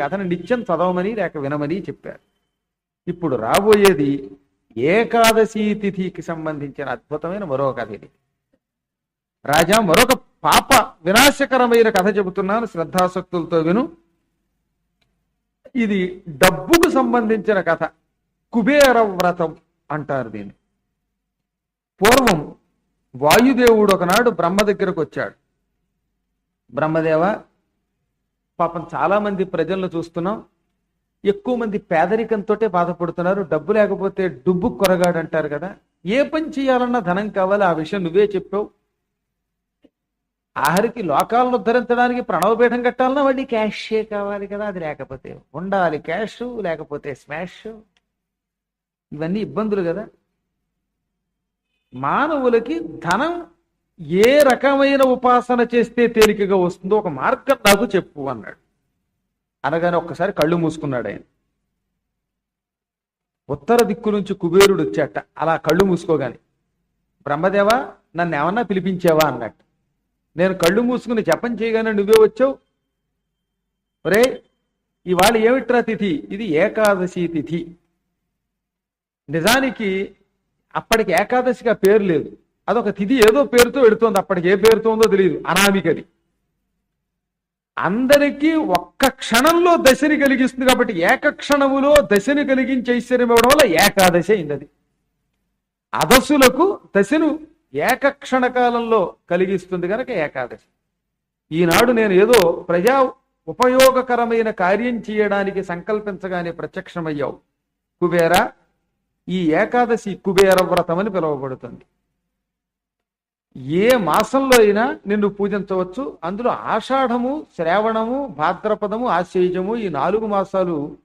కథను నిత్యం చదవమని లేక వినమని చెప్పారు. ఇప్పుడు రాబోయేది ఏకాదశి తిథికి సంబంధించిన అద్భుతమైన మరో కథ ఇది. రాజా మరొక పాప వినాశకరమైన కథ చెబుతున్నాను శ్రద్ధాసక్తులతో విను. ఇది డబ్బుకు సంబంధించిన కథ కుబేర వ్రతం అంటారు దీన్ని. పూర్వం వాయుదేవుడు ఒకనాడు బ్రహ్మ దగ్గరకు వచ్చాడు. బ్రహ్మదేవ పాపం చాలా మంది ప్రజలను చూస్తున్నాం. ఎక్కువ మంది పేదరికంతో బాధపడుతున్నారు. డబ్బు లేకపోతే డుబ్బు కొరగాడు అంటారు కదా. ఏ పని చేయాలన్నా ధనం కావాలి. ఆ విషయం నువ్వే చెప్పావు. ఆఖరికి లోకాలను ఉద్ధరించడానికి ప్రణవపీఠం కట్టాలన్నా వాడి క్యాషే కావాలి కదా. అది లేకపోతే ఉండాలి. క్యాష్ లేకపోతే స్మాష్. ఇవన్నీ ఇబ్బందులు కదా. మానవులకి ధనం ఏ రకమైన ఉపాసన చేస్తే తేలికగా వస్తుందో ఒక మార్గం నాకు చెప్పు అన్నాడు. అనగానే ఒక్కసారి కళ్ళు మూసుకున్నాడు ఆయన. ఉత్తర దిక్కు నుంచి కుబేరుడు వచ్చాట. అలా కళ్ళు మూసుకోగానే బ్రహ్మదేవ నన్ను ఏమన్నా పిలిపించావా? అన్నట్టు. నేను కళ్ళు మూసుకుని జపం చేయగానే నువ్వే వచ్చావు? ఒరే ఇవాళ ఏమిట్రా తిథి? ఇది ఏకాదశి తిథి. నిజానికి అప్పటికి ఏకాదశిగా పేరు లేదు. అదొక తిథి ఏదో పేరుతో పెడుతోంది అప్పటికి ఏ పేరుతో ఉందో తెలియదు. అనామికది. అందరికీ ఒక్క క్షణంలో దశని కలిగిస్తుంది కాబట్టి ఏకక్షణములో దశని కలిగించే ఐశ్వర్యం ఇవ్వడం వల్ల ఏకాదశి అయింది అది అదసులకు దశను ఏకక్షణ కాలంలో కలిగిస్తుంది కనుక ఏకాదశి. ఈనాడు నేను ఏదో ప్రజా ఉపయోగకరమైన కార్యం చేయడానికి సంకల్పించగానే ప్రత్యక్షమయ్యావు. కుబేర ఈ ఏకాదశి కుబేర వ్రతం అని పిలువబడుతుంది. ఏ మాసంలో అయినా నిన్ను పూజించవచ్చు. అందులో ఆషాఢము శ్రావణము భాద్రపదము ఆశ్చర్యము ఈ నాలుగు మాసాలు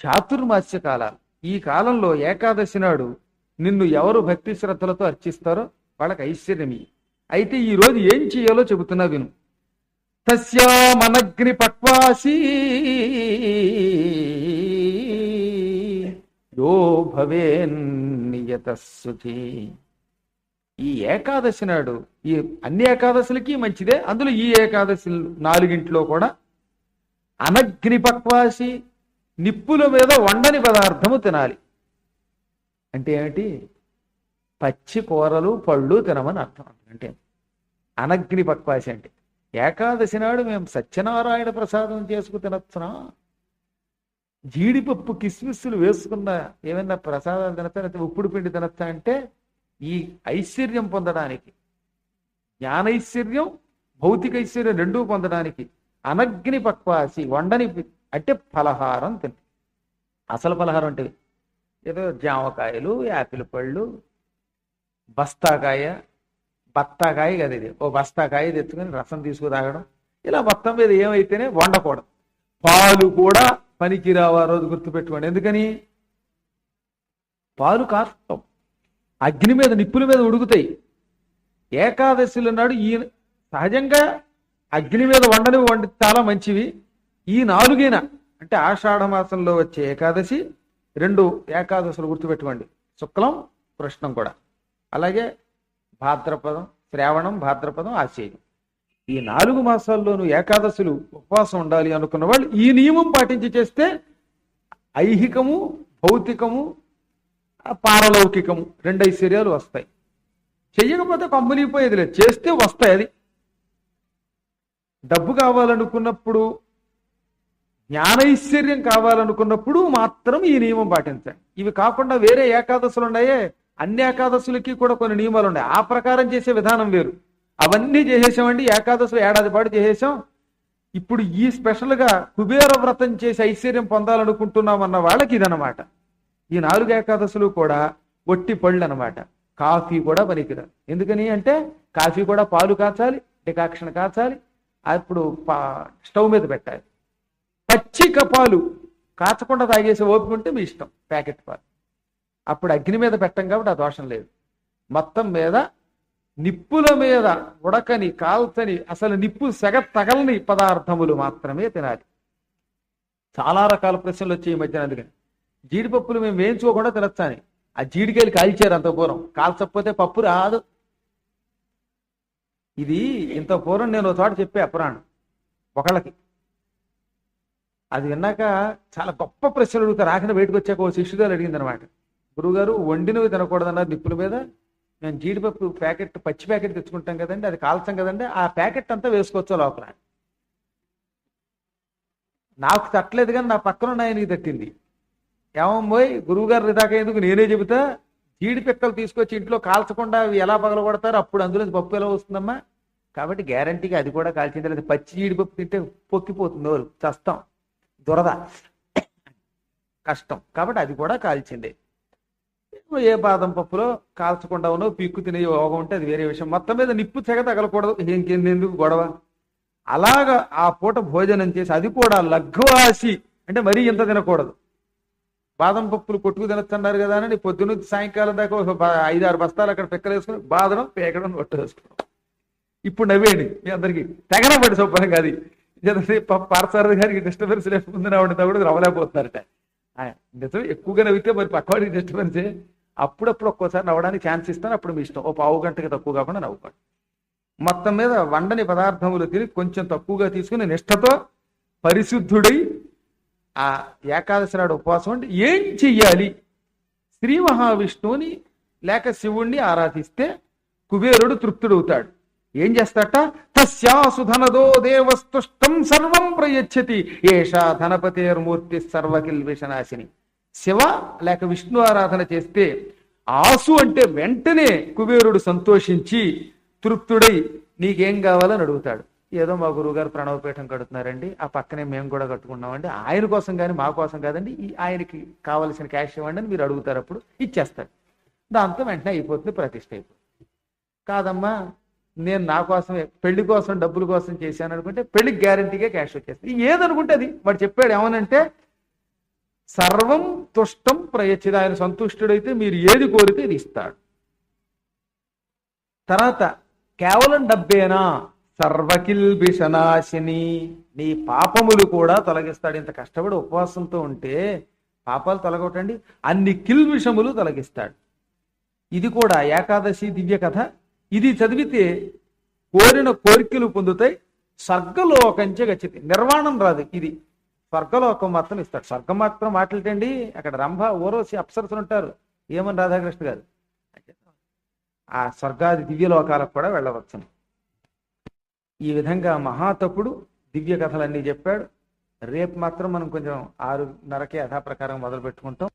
చాతుర్మాస్య కాలాలు. ఈ కాలంలో ఏకాదశి నాడు నిన్ను ఎవరు భక్తి శ్రద్ధలతో అర్చిస్తారో వాళ్ళకి ఐశ్వర్యమి అయితే ఈ రోజు ఏం చేయాలో చెబుతున్నా విను. తస్యామనగ్ని పక్వాసి. యో భవేన్నియత శుచి ఈ ఏకాదశి నాడు ఈ అన్ని ఏకాదశులకి మంచిదే. అందులో ఈ ఏకాదశి నాలుగింట్లో కూడా అనగ్నిపక్వాసి నిప్పుల మీద వండని పదార్థము తినాలి. అంటే ఏమిటి? పచ్చి కూరలు పళ్ళు తినమని అర్థం అంటే అనగ్ని పక్వాసి అంటే ఏకాదశి నాడు మేము సత్యనారాయణ ప్రసాదం చేసుకు తినొచ్చునా? జీడిపప్పు కిస్మిస్సులు వేసుకున్న ఏమైనా ప్రసాదాలు తినచ్చా? లేకపోతే ఉప్పుడు పిండి తినచ్చా అంటే ఈ ఐశ్వర్యం పొందడానికి జ్ఞానైశ్వర్యం భౌతిక ఐశ్వర్యం రెండూ పొందడానికి అనగ్ని పక్వాసి వండని అంటే ఫలహారం తిని అసలు ఫలహారం అంటే ఏదో జామకాయలు యాపిల్ పళ్ళు బస్తాకాయ బత్తాకాయ కదా ఇది. ఓ బస్తాకాయ తెచ్చుకొని రసం తీసుకు తాగడం. ఇలా మొత్తం మీద ఏమైతేనే వండకూడదు. పాలు కూడా పనికిరావు ఆ రోజు గుర్తుపెట్టుకోండి. ఎందుకని? పాలు కాస్తాం అగ్ని మీద నిప్పుల మీద ఉడుకుతాయి. ఏకాదశిలో నాడు ఈ సహజంగా అగ్ని మీద వండని వండి చాలా మంచివి. ఈ నాలుగైన అంటే ఆషాఢ మాసంలో వచ్చే ఏకాదశి రెండు ఏకాదశులు గుర్తుపెట్టుకోండి. శుక్లం కృష్ణం కూడా. అలాగే భాద్రపదం శ్రావణం భాద్రపదం ఆశయం ఈ నాలుగు మాసాల్లోనూ ఏకాదశులు ఉపవాసం ఉండాలి అనుకున్న వాళ్ళు ఈ నియమం పాటించి చేస్తే ఐహికము భౌతికము పారలౌకికము రెండు ఐశ్వర్యాలు వస్తాయి. చెయ్యకపోతే కంపెనీపోయేది లేదు చేస్తే వస్తాయి అది. డబ్బు కావాలనుకున్నప్పుడు జ్ఞానైశ్వర్యం కావాలనుకున్నప్పుడు మాత్రం ఈ నియమం పాటించండి. ఇవి కాకుండా వేరే ఏకాదశులు ఉన్నాయే అన్ని ఏకాదశులకి కూడా కొన్ని నియమాలు ఉన్నాయి. ఆ ప్రకారం చేసే విధానం వేరు. అవన్నీ చేసేసామండి ఏకాదశులు ఏడాది పాటు చేసేసాం. ఇప్పుడు ఈ స్పెషల్గా కుబేర వ్రతం చేసి ఐశ్వర్యం పొందాలనుకుంటున్నామన్న వాళ్ళకి ఇదనమాట ఈ నాలుగు ఏకాదశులు కూడా ఒట్టి పళ్ళు అనమాట కాఫీ కూడా పనికిరాదు. ఎందుకని అంటే కాఫీ కూడా పాలు కాచాలి డికాక్షన్ కాచాలి అప్పుడు స్టవ్ మీద పెట్టాలి. పచ్చిక పాలు కాచకుండా తాగేసి ఓపిక ఉంటే మీ ఇష్టం ప్యాకెట్ పాలు. అప్పుడు అగ్ని మీద పెట్టం కాబట్టి ఆ దోషం లేదు. మొత్తం మీద నిప్పుల మీద ఉడకని కాల్చని అసలు నిప్పు సెగ తగలని పదార్థములు మాత్రమే తినాలి. చాలా రకాల ప్రశ్నలు వచ్చాయి ఈ మధ్యన అందుకని. జీడిపప్పులు మేము వేయించుకోకుండా తినొచ్చని ఆ జీడికాయలు కాల్చారు అంత పూర్వం కాల్చకపోతే పప్పు రాదు. ఇది ఇంత పూర్వం నేను ఒక చోట చెప్పే పురాణం. ఒకళ్ళకి. అది విన్నాక చాలా గొప్ప ప్రశ్నలు అడుగుతారు. ఆఖరి బయటకు వచ్చాక ఓ శిష్యుగారు అడిగింది అనమాట గురువుగారు వండినవి తినకూడదన్నారు నిప్పుల మీద. మేము జీడిపప్పు ప్యాకెట్ పచ్చి ప్యాకెట్ తెచ్చుకుంటాం కదండి అది కాల్చాం కదండి ఆ ప్యాకెట్ అంతా వేసుకోవచ్చు లోపల. నాకు తట్టలేదు కానీ నా పక్కన ఉన్న ఆయనకి తట్టింది. ఏమమ్మోయ్ గురువుగారు దాకా ఎందుకు నేనే చెబుతా? జీడి పిక్కలు తీసుకొచ్చి ఇంట్లో కాల్చకుండా అవి ఎలా పగలగొడతారు అప్పుడు అందులో పప్పు ఎలా వస్తుందమ్మా? కాబట్టి గ్యారంటీగా అది కూడా కాల్చింది లేదా పచ్చి జీడిపప్పు తింటే పొక్కిపోతుంది ఎవరు చస్తాం దురద కష్టం. కాబట్టి అది కూడా కాల్చింది. ఏ బాదం పప్పులో కాల్చకుండా ఉన్నో పీక్కు తినే యోగం ఉంటే అది వేరే విషయం. మొత్తం మీద నిప్పు తెగ తగలకూడదు. ఇంకెందుకు గొడవ? అలాగా ఆ పూట భోజనం చేసి అది కూడా లఘ్వాసి. అంటే మరీ ఇంత తినకూడదు. బాదం పప్పులు కొట్టుకు తినొచ్చన్నారు కదా అని పొద్దున్న సాయంకాలం దాకా ఒక ఐదు ఆరు బస్తాలు అక్కడ పిక్కలేసుకుని బాదడం పేకడం కొట్టేసుకున్నాం ఇప్పుడు నవ్వేయండి మీ అందరికీ. తెగనబడి పడి శుభ్రం కాదు పార్సారథి గారికి డిస్టర్బెన్స్ లేకుండా నవ్వడం రవ్వలేకపోతున్నారట నిజం ఎక్కువగా నవ్వితే మరి పక్కవాడికి డిస్టర్బెన్సే అప్పుడప్పుడు ఒక్కోసారి నవ్వడానికి ఛాన్స్ ఇస్తాను అప్పుడు మీ ఇష్టం. ఓ పావు గంటకి తక్కువ కాకుండా నవ్వుకోండి. మొత్తం మీద వండని పదార్థములు తిని కొంచెం తక్కువగా తీసుకుని నిష్ఠతో పరిశుద్ధుడై ఆ ఏకాదశి నాడు ఉపవాసం అంటే ఏం చెయ్యాలి? శ్రీ మహావిష్ణువుని లేక శివుణ్ణి ఆరాధిస్తే కుబేరుడు తృప్తుడవుతాడు. ఏం చేస్తాట? తస్యాసు ధనదో దేవస్తుష్టం సర్వం ప్రయచ్చతి. ఏషా ధనపతేర్మూర్తి సర్వకిల్ విషనాశిని. శివ లేక విష్ణు ఆరాధన చేస్తే ఆసు అంటే వెంటనే కుబేరుడు సంతోషించి తృప్తుడై నీకేం కావాలని అడుగుతాడు. ఏదో మా గురువుగారు ప్రణవపీఠం కడుతున్నారండి ఆ పక్కనే మేము కూడా కట్టుకున్నామండి ఆయన కోసం కానీ మా కోసం కాదండి ఈ ఆయనకి కావలసిన క్యాష్ ఇవ్వండి అని మీరు అడుగుతారు అప్పుడు ఇచ్చేస్తాడు దాంతో వెంటనే అయిపోతుంది ప్రతిష్ట అయిపోతుంది. కాదమ్మా నేను నా కోసం పెళ్ళి కోసం డబ్బుల కోసం చేశాను అనుకుంటే పెళ్ళికి గ్యారంటీగా క్యాష్ వచ్చేస్తుంది. ఏదనుకుంటే అది. వాడు చెప్పాడు ఏమనంటే సర్వం తుష్టం ప్రయచ్చిది. ఆయన సంతుష్టుడైతే మీరు ఏది కోరితే ఇది ఇస్తాడు. తర్వాత కేవలం డబ్బేనా? సర్వకిల్బిషనాశిని. నీ పాపములు కూడా తొలగిస్తాడు. ఇంత కష్టపడి ఉపవాసంతో ఉంటే పాపాలు తొలగొట్టండి. అన్ని కిల్బిషములు తొలగిస్తాడు. ఇది కూడా ఏకాదశి దివ్య కథ. ఇది చదివితే కోరిన కోరికలు పొందుతాయి. స్వర్గలోకంచే గచ్చితి నిర్వాణం రాదు ఇది. స్వర్గలోకం మాత్రం ఇస్తాడు. స్వర్గం మాత్రం మాట్లాడండి అక్కడ రంభ ఓరోసి అప్సరసులు ఉంటారు. ఏమని రాధాకృష్ణ గారు? ఆ స్వర్గాది దివ్యలోకాలకు కూడా వెళ్ళవచ్చును. ఈ విధంగా మహాతపుడు దివ్య కథలన్నీ చెప్పాడు. రేపు మాత్రం మనం కొంచెం ఆరున్నరకే యథాప్రకారం మొదలు పెట్టుకుంటాం